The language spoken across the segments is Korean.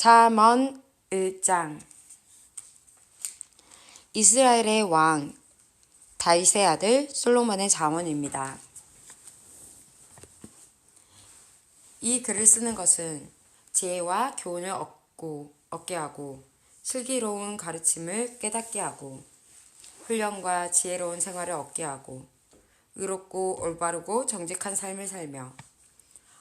잠언 1장 이스라엘의 왕 다윗의 아들 솔로몬의 잠언입니다. 이 글을 쓰는 것은 지혜와 교훈을 얻고, 얻게 하고 슬기로운 가르침을 깨닫게 하고 훈련과 지혜로운 생활을 얻게 하고 의롭고 올바르고 정직한 삶을 살며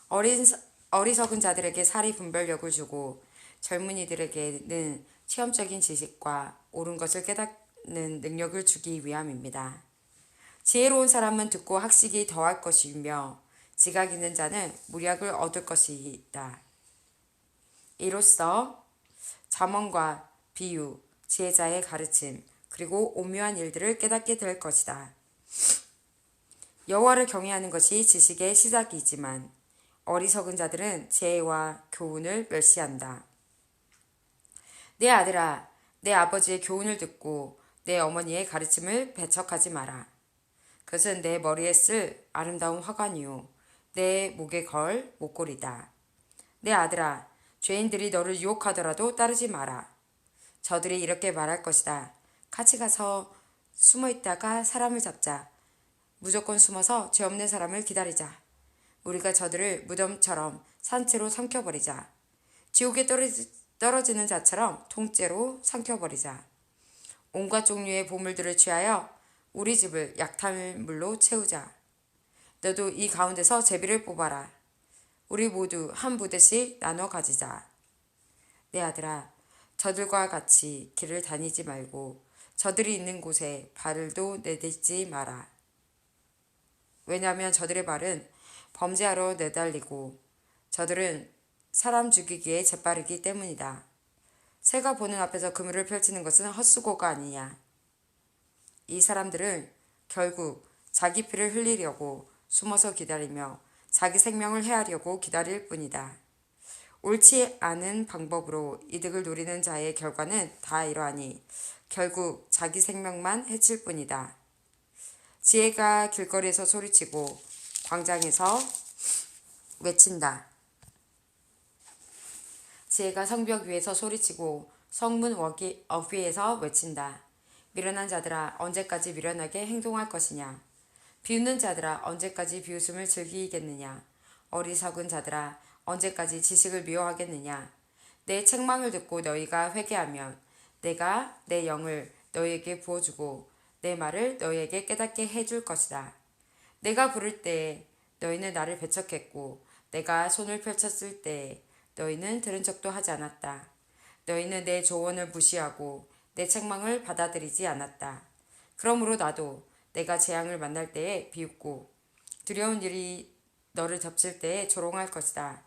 어린, 어리석은 자들에게 사리 분별력을 주고 젊은이들에게는 체험적인 지식과 옳은 것을 깨닫는 능력을 주기 위함입니다. 지혜로운 사람은 듣고 학식이 더할 것이며 지각 있는 자는 무략을 얻을 것이다. 이로써 잠언과 비유, 지혜자의 가르침, 그리고 오묘한 일들을 깨닫게 될 것이다. 여호와를 경외하는 것이 지식의 시작이지만 어리석은 자들은 지혜와 교훈을 멸시한다. 내 아들아, 내 아버지의 교훈을 듣고 내 어머니의 가르침을 배척하지 마라. 그것은 내 머리에 쓸 아름다운 화관이요. 내 목에 걸 목걸이다. 내 아들아, 죄인들이 너를 유혹하더라도 따르지 마라. 저들이 이렇게 말할 것이다. 같이 가서 숨어 있다가 사람을 잡자. 무조건 숨어서 죄 없는 사람을 기다리자. 우리가 저들을 무덤처럼 산채로 삼켜버리자. 지옥에 떨어지, 떨어지는 자처럼 통째로 삼켜버리자. 온갖 종류의 보물들을 취하여 우리 집을 약탈물로 채우자. 너도 이 가운데서 제비를 뽑아라. 우리 모두 한 부대씩 나눠 가지자. 내 아들아, 저들과 같이 길을 다니지 말고 저들이 있는 곳에 발을도 내딛지 마라. 왜냐하면 저들의 발은 범죄하러 내달리고 저들은 사람 죽이기에 재빠르기 때문이다. 새가 보는 앞에서 그물을 펼치는 것은 헛수고가 아니냐. 이 사람들은 결국 자기 피를 흘리려고 숨어서 기다리며 자기 생명을 해하려고 기다릴 뿐이다. 옳지 않은 방법으로 이득을 노리는 자의 결과는 다 이러하니 결국 자기 생명만 해칠 뿐이다. 지혜가 길거리에서 소리치고 광장에서 외친다. 지혜가 성벽 위에서 소리치고 성문 어귀에서 외친다. 미련한 자들아 언제까지 미련하게 행동할 것이냐. 비웃는 자들아 언제까지 비웃음을 즐기겠느냐. 어리석은 자들아 언제까지 지식을 미워하겠느냐. 내 책망을 듣고 너희가 회개하면 내가 내 영을 너희에게 부어주고 내 말을 너희에게 깨닫게 해줄 것이다. 내가 부를 때 너희는 나를 배척했고 내가 손을 펼쳤을 때 너희는 들은 척도 하지 않았다. 너희는 내 조언을 무시하고 내 책망을 받아들이지 않았다. 그러므로 나도 내가 재앙을 만날 때에 비웃고 두려운 일이 너를 덮칠 때에 조롱할 것이다.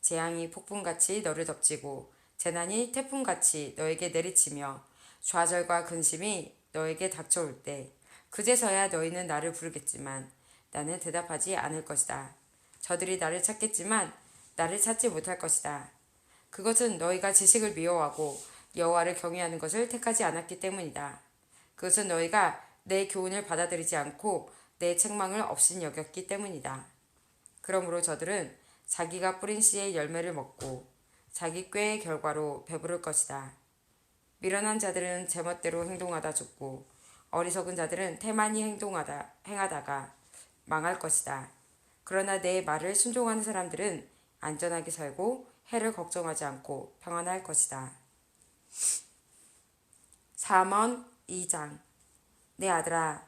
재앙이 폭풍같이 너를 덮치고 재난이 태풍같이 너에게 내리치며 좌절과 근심이 너에게 닥쳐올 때 그제서야 너희는 나를 부르겠지만 나는 대답하지 않을 것이다. 저들이 나를 찾겠지만 나를 찾지 못할 것이다. 그것은 너희가 지식을 미워하고 여호와를 경외하는 것을 택하지 않았기 때문이다. 그것은 너희가 내 교훈을 받아들이지 않고 내 책망을 없인 여겼기 때문이다. 그러므로 저들은 자기가 뿌린 씨의 열매를 먹고 자기 꾀의 결과로 배부를 것이다. 미련한 자들은 제멋대로 행동하다 죽고 어리석은 자들은 태만히 행동하다 행하다가 망할 것이다. 그러나 내 말을 순종하는 사람들은 안전하게 살고 해를 걱정하지 않고 평안할 것이다. 3원 2장 내 아들아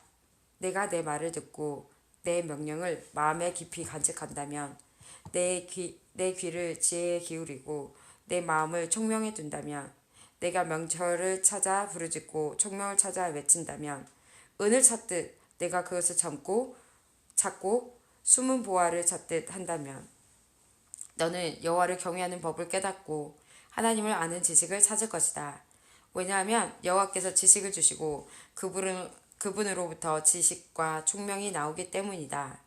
내가 내 말을 듣고 내 명령을 마음에 깊이 간직한다면 내, 귀, 내 귀를 지혜에 기울이고 내 마음을 총명해 둔다면 내가 명철을 찾아 부르짖고 총명을 찾아 외친다면 은을 찾듯 내가 그것을 참고 찾고 숨은 보화를 찾듯 한다면 너는 여호와를 경외하는 법을 깨닫고 하나님을 아는 지식을 찾을 것이다. 왜냐하면 여호와께서 지식을 주시고 그분은 그분으로부터 지식과 총명이 나오기 때문이다.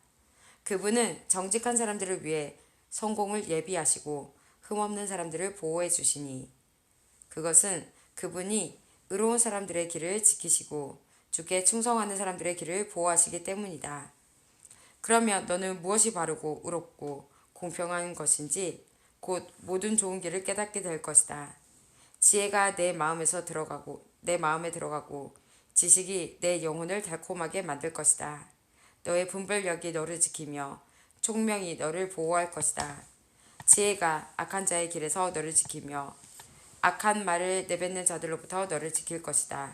그분은 정직한 사람들을 위해 성공을 예비하시고 흠없는 사람들을 보호해 주시니 그것은 그분이 의로운 사람들의 길을 지키시고 주께 충성하는 사람들의 길을 보호하시기 때문이다. 그러면 너는 무엇이 바르고 의롭고 공평한 것인지 곧 모든 좋은 길을 깨닫게 될 것이다. 지혜가 내 마음에서 들어가고 내 마음에 들어가고 지식이 내 영혼을 달콤하게 만들 것이다. 너의 분별력이 너를 지키며 총명이 너를 보호할 것이다. 지혜가 악한 자의 길에서 너를 지키며 악한 말을 내뱉는 자들로부터 너를 지킬 것이다.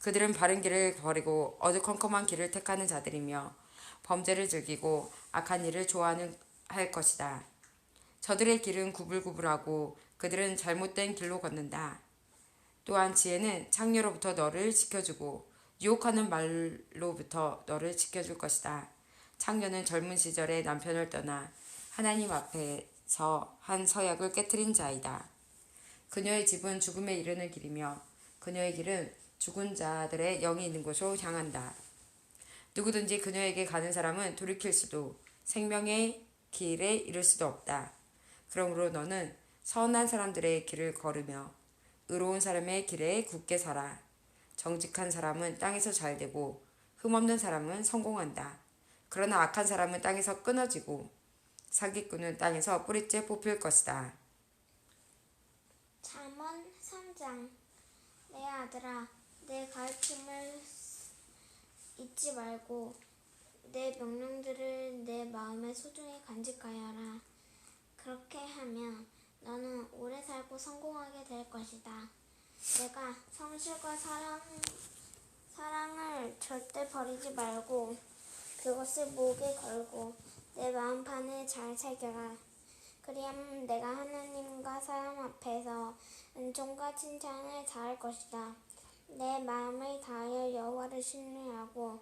그들은 바른 길을 버리고 어두컴컴한 길을 택하는 자들이며 범죄를 즐기고 악한 일을 좋아하는 할 것이다. 저들의 길은 구불구불하고 그들은 잘못된 길로 걷는다. 또한 지혜는 창녀로부터 너를 지켜주고 유혹하는 말로부터 너를 지켜줄 것이다. 창녀는 젊은 시절에 남편을 떠나 하나님 앞에서 한 서약을 깨뜨린 자이다. 그녀의 집은 죽음에 이르는 길이며 그녀의 길은 죽은 자들의 영이 있는 곳으로 향한다. 누구든지 그녀에게 가는 사람은 돌이킬 수도 생명의 길에 이를 수도 없다. 그러므로 너는 선한 사람들의 길을 걸으며 의로운 사람의 길에 굳게 살아. 정직한 사람은 땅에서 잘 되고 흠없는 사람은 성공한다. 그러나 악한 사람은 땅에서 끊어지고 사기꾼은 땅에서 뿌리째 뽑힐 것이다. 잠언 3장 내 아들아 내 가르침을 잊지 말고 내 명령들을 내 마음에 소중히 간직하여라. 그렇게 하면 너는 오래 살고 성공하게 될 것이다. 내가 성실과 사랑, 사랑을 절대 버리지 말고 그것을 목에 걸고 내 마음판에 잘 새겨라. 그리하면 내가 하나님과 사람 앞에서 은총과 칭찬을 다할 것이다. 내 마음을 다하여 여호와를 신뢰하고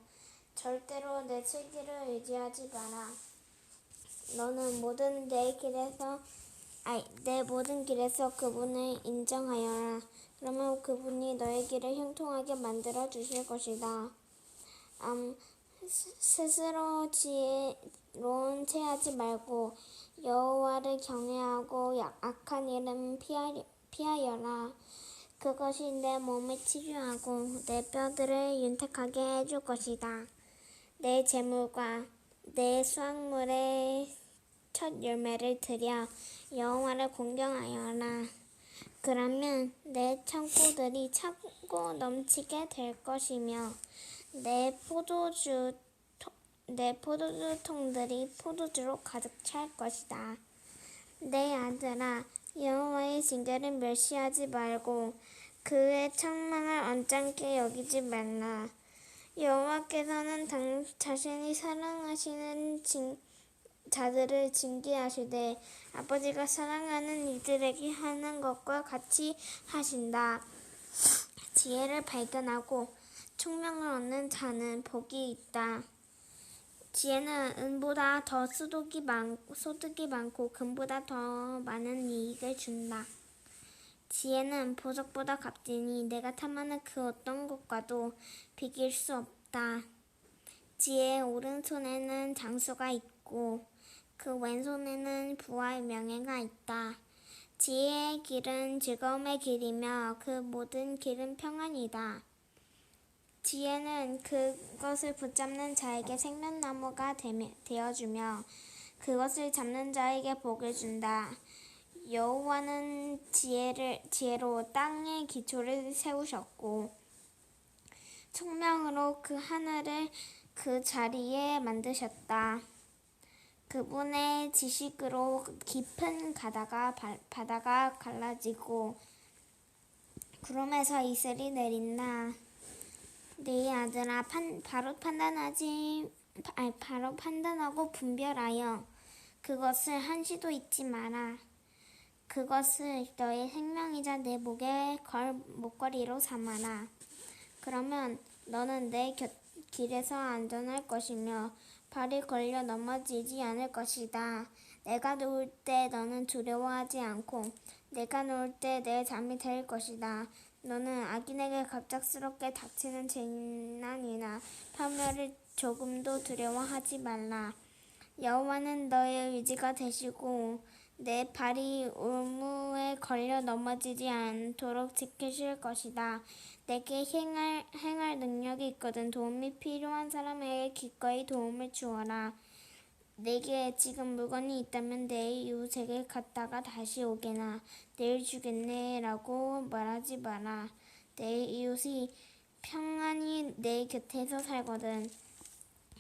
절대로 내 슬기를 의지하지 마라. 너는 모든 내 길에서 아니 내 모든 길에서 그분을 인정하여라. 그러면 그분이 너의 길을 형통하게 만들어 주실 것이다. 음, 스- 스스로 지혜로운 체하지 말고 여호와를 경외하고 약- 악한 일은 피하려, 피하여라. 그것이 내 몸을 치료하고 내 뼈들을 윤택하게 해줄 것이다. 내 재물과 내 수확물의 첫 열매를 드려 여호와를 공경하여라. 그러면 내 창고들이 차고 넘치게 될 것이며 내 포도주 통- 내 포도주 통들이 포도주로 가득 찰 것이다. 내 아들아 여호와의 징계를 멸시하지 말고 그의 책망을 언짢게 여기지 말라. 여호와께서는 당 자신이 사랑하시는 징, 자들을 징계하시되 아버지가 사랑하는 이들에게 하는 것과 같이 하신다. 지혜를 발견하고 총명을 얻는 자는 복이 있다. 지혜는 은보다 더 소득이 많고 금보다 더 많은 이익을 준다. 지혜는 보석보다 값지니 내가 탐하는 그 어떤 것과도 비길 수 없다. 지혜의 오른손에는 장수가 있고 그 왼손에는 부와의 명예가 있다. 지혜의 길은 즐거움의 길이며 그 모든 길은 평안이다. 지혜는 그것을 붙잡는 자에게 생명나무가 되어주며 그것을 잡는 자에게 복을 준다. 여호와는 지혜를 지혜로 땅의 기초를 세우셨고 총명으로 그 하늘을 그 자리에 만드셨다. 그분의 지식으로 깊은 가다가 바, 바다가 갈라지고 구름에서 이슬이 내린다. 네 아들아 판, 바로 판단하지 아니, 바로 판단하고 분별하여 그것을 한시도 잊지 마라. 그것을 너의 생명이자 내 목에 걸 목걸이로 삼아라. 그러면 너는 내 곁, 길에서 안전할 것이며 발이 걸려 넘어지지 않을 것이다. 내가 누울 때 너는 두려워하지 않고 내가 누울 때 내 잠이 될 것이다. 너는 악인에게 갑작스럽게 닥치는 재난이나 파멸을 조금도 두려워하지 말라. 여호와는 너의 의지가 되시고 내 발이 올무에 걸려 넘어지지 않도록 지키실 것이다. 내게 행할, 행할 능력이 있거든 도움이 필요한 사람에게 기꺼이 도움을 주어라. 내게 지금 물건이 있다면 내일 이웃에게 갔다가 다시 오게나 내일 주겠네라고 말하지 마라. 내 이웃이 평안히 내 곁에서 살거든.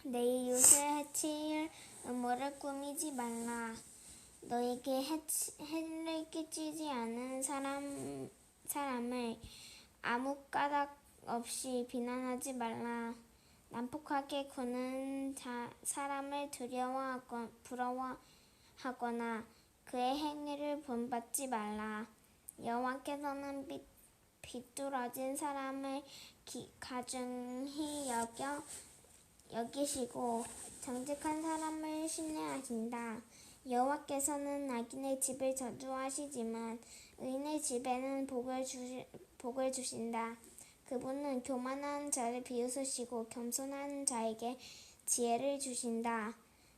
내 이웃을 해칠 음모를 꾸미지 말라. 너에게 해치, 해를 끼치지 않은 사람 사람을 아무 까닭 없이 비난하지 말라. 난폭하게 구는 자, 사람을 두려워하거, 부러워하거나 그의 행위를 본받지 말라. 여호와께서는 비, 비뚤어진 사람을 기, 가중히 여겨 여기시고 정직한 사람을 신뢰하신다. 여호와께서는 악인의 집을 저주하시지만 의인의 집에는 복을 주시, 복을 주신다. 그분은 교만한 자를 비웃으시고 겸손한 자에게 지혜를 주신다.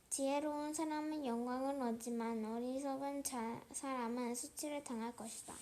지혜로운 사람은 영광을 얻지만 어리석은 자, 사람은 수치를 당할 것이다.